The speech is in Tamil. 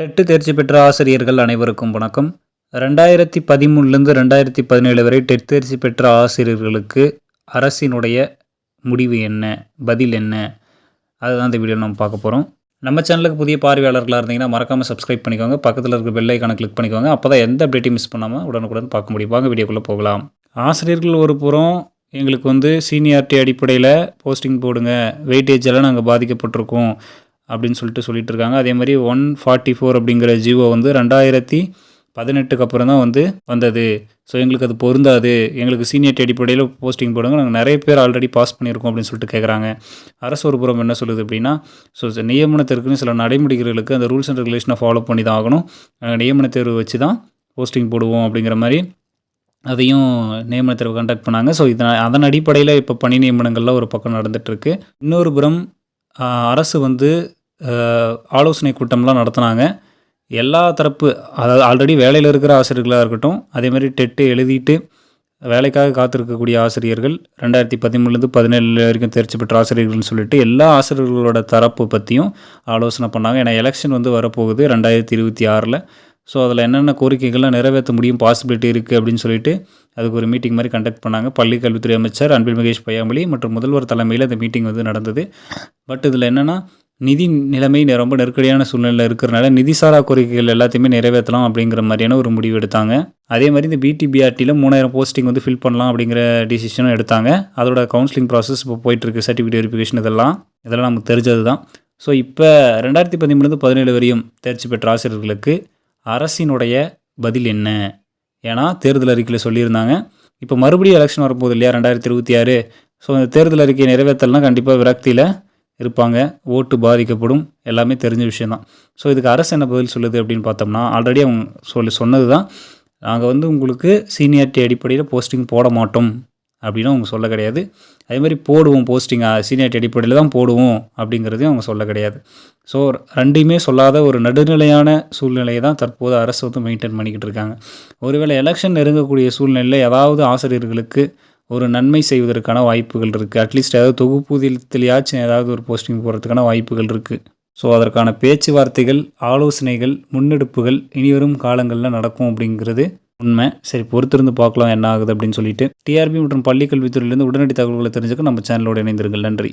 டெட்டு தேர்ச்சி பெற்ற ஆசிரியர்கள் அனைவருக்கும் வணக்கம். ரெண்டாயிரத்தி பதிமூணுலேருந்து ரெண்டாயிரத்தி பதினேழு வரை டெட் தேர்ச்சி பெற்ற ஆசிரியர்களுக்கு அரசினுடைய முடிவு என்ன? பதில் என்ன? அதுதான் இந்த வீடியோ நம்ம பார்க்க போகிறோம் நம்ம சேனலுக்கு புதிய பார்வையாளர்களாக இருந்தீங்கன்னா மறக்காமல் சப்ஸ்கிரைப் பண்ணிக்கோங்க. பக்கத்தில் இருக்க பெல்லைக்கான கிளிக் பண்ணிக்கோங்க. அப்போ தான் எந்த அப்டேட்டையும் மிஸ் பண்ணாமல் உடனுக்குடன் பார்க்க முடியும். வாங்க வீடியோக்குள்ளே போகலாம். ஆசிரியர்கள் ஒரு புறம் எங்களுக்கு வந்து சீனியாரிட்டி அடிப்படையில் போஸ்டிங் போடுங்க. வெயிட்டேஜ் எல்லாம் நாங்கள் பாதிக்கப்பட்டிருக்கோம். அப்படின்னு சொல்லிட்டு சொல்லிட்டு இருக்காங்க அதே மாதிரி ஒன் ஃபார்ட்டி ஃபோர் அப்படிங்கிற ஜியோ வந்து ரெண்டாயிரத்தி பதினெட்டுக்கு அப்புறம் தான் வந்து வந்தது. ஸோ எங்களுக்கு அது பொருந்தாது. எங்களுக்கு சீனியர் அடிப்படையில் போஸ்டிங் போடுங்க. நாங்கள் நிறைய பேர் ஆல்ரெடி பாஸ் பண்ணியிருக்கோம் அப்படின்னு சொல்லிட்டு கேட்குறாங்க அரசு ஒரு புறம் என்ன சொல்லுது அப்படின்னா ஸோ நியமனத்திற்குன்னு சில நடைமுறைகளுக்கு அந்த ரூல்ஸ் அண்ட் ரெகுலேஷனை ஃபாலோ பண்ணி தான் ஆகணும். நாங்கள் நியமன தேர்வு வச்சு தான் போஸ்டிங் போடுவோம் அப்படிங்கிற மாதிரி அதையும் நியமன தேர்வு கண்டக்ட் பண்ணாங்க. ஸோ இதனால் அதன் அடிப்படையில் இப்போ பணி நியமனங்கள்லாம் ஒரு பக்கம் நடந்துகிட்ருக்கு இன்னொரு புறம் அரசு வந்து ஆலோசனை கூட்டம்லாம் நடத்துனாங்க. எல்லா தரப்பு அதாவது ஆல்ரெடி வேலையில் இருக்கிற ஆசிரியர்களாக இருக்கட்டும் அதே மாதிரி டெட்டு எழுதிட்டு வேலைக்காக காத்திருக்கக்கூடிய ஆசிரியர்கள் ரெண்டாயிரத்தி பதிமூணுலேருந்து பதினேழு வரைக்கும் தேர்ச்சி பெற்ற ஆசிரியர்கள்னு சொல்லிட்டு எல்லா ஆசிரியர்களோட தரப்பு பற்றியும் ஆலோசனை பண்ணாங்க. ஏன்னா எலெக்ஷன் வந்து வரப்போகுது ரெண்டாயிரத்தி இருபத்தி ஆறில். ஸோ அதில் என்னென்ன கோரிக்கைகள்லாம் நிறைவேற்ற முடியும் பாசிபிலிட்டி இருக்குது அப்படின்னு சொல்லிட்டு அதுக்கு ஒரு மீட்டிங் மாதிரி கண்டக்ட் பண்ணாங்க. பள்ளி கல்வித்துறை அமைச்சர் அன்பில் மகேஷ் பையாமொழி மற்றும் முதல்வர் தலைமையில் இந்த மீட்டிங் வந்து நடந்தது. பட் இதில் என்னென்னா நிதி நிலைமை ரொம்ப நெருக்கடியான சூழ்நிலையில் இருக்கிறனால நிதிசாரா கோரிக்கைகள் எல்லாத்தையுமே நிறைவேற்றலாம் அப்படிங்கிற மாதிரியான ஒரு முடிவு எடுத்தாங்க. அதே மாதிரி இந்த பிடிபிஆர்டியில் மூணாயிரம் போஸ்டிங் வந்து ஃபில் பண்ணலாம் அப்படிங்கிற டிசிஷனும் எடுத்தாங்க. அதோட கவுன்சிலிங் ப்ராசஸ் இப்போ போயிட்டுருக்கு சர்டிஃபிகேட் வெரிஃபிகேஷன் இதெல்லாம். இதெல்லாம் நமக்கு தெரிஞ்சது தான் ஸோ இப்போ ரெண்டாயிரத்தி பதிமூணுலேருந்து பதினேழு வரையும் தேர்ச்சி பெற்ற ஆசிரியர்களுக்கு அரசினுடைய பதில் என்ன? ஏன்னா தேர்தல் அறிக்கையில் சொல்லியிருந்தாங்க. இப்போ மறுபடியும் எலெக்ஷன் வரப்போகுது இல்லையா ரெண்டாயிரத்தி இருபத்தி ஆறு? ஸோ அந்த தேர்தல் அறிக்கையை நிறைவேற்றலாம் கண்டிப்பாக விரக்தியில் இருப்பாங்க. ஓட்டு பாதிக்கப்படும். எல்லாமே தெரிஞ்ச விஷயந்தான் ஸோ இதுக்கு அரசு என்ன பதில் சொல்லுது அப்படின்னு பார்த்தோம்னா ஆல்ரெடி அவங்க சொல்லி சொன்னது தான் நாங்கள் வந்து உங்களுக்கு சீனியாரிட்டி அடிப்படையில் போஸ்டிங் போட மாட்டோம் அப்படின்னு அவங்க சொல்ல கிடையாது. அதே மாதிரி போடுவோம் போஸ்டிங் சீனியாரிட்டி அடிப்படையில் தான் போடுவோம் அப்படிங்கிறதையும் அவங்க சொல்ல கிடையாது. ஸோ ரெண்டையுமே சொல்லாத ஒரு நடுநிலையான சூழ்நிலையை தான் தற்போது அரசு வந்து மெயின்டைன் பண்ணிக்கிட்டு இருக்காங்க. ஒருவேளை எலெக்ஷன் நெருங்கக்கூடிய சூழ்நிலையில் ஏதாவது ஆசிரியர்களுக்கு ஒரு நன்மை செய்வதற்கான வாய்ப்புகள் இருக்குது அட்லீஸ்ட் ஏதாவது தொகுப்பூதியத்திலேயாச்சும் ஏதாவது ஒரு போஸ்டிங் போகிறதுக்கான வாய்ப்புகள் இருக்குது ஸோ அதற்கான பேச்சுவார்த்தைகள் ஆலோசனைகள் முன்னெடுப்புகள் இனிவரும் காலங்களில் நடக்கும் அப்படிங்கிறது உண்மை. சரி பொறுத்திருந்து பார்க்கலாம் என்ன ஆகுது அப்படின்னு சொல்லிட்டு. டிஆர்பி மற்றும் பள்ளிக்கல்வித்துறையிலேருந்து உடனடி தகவல்களை தெரிஞ்சுக்க நம்ம சேனலோட இணைந்திருங்கள். நன்றி.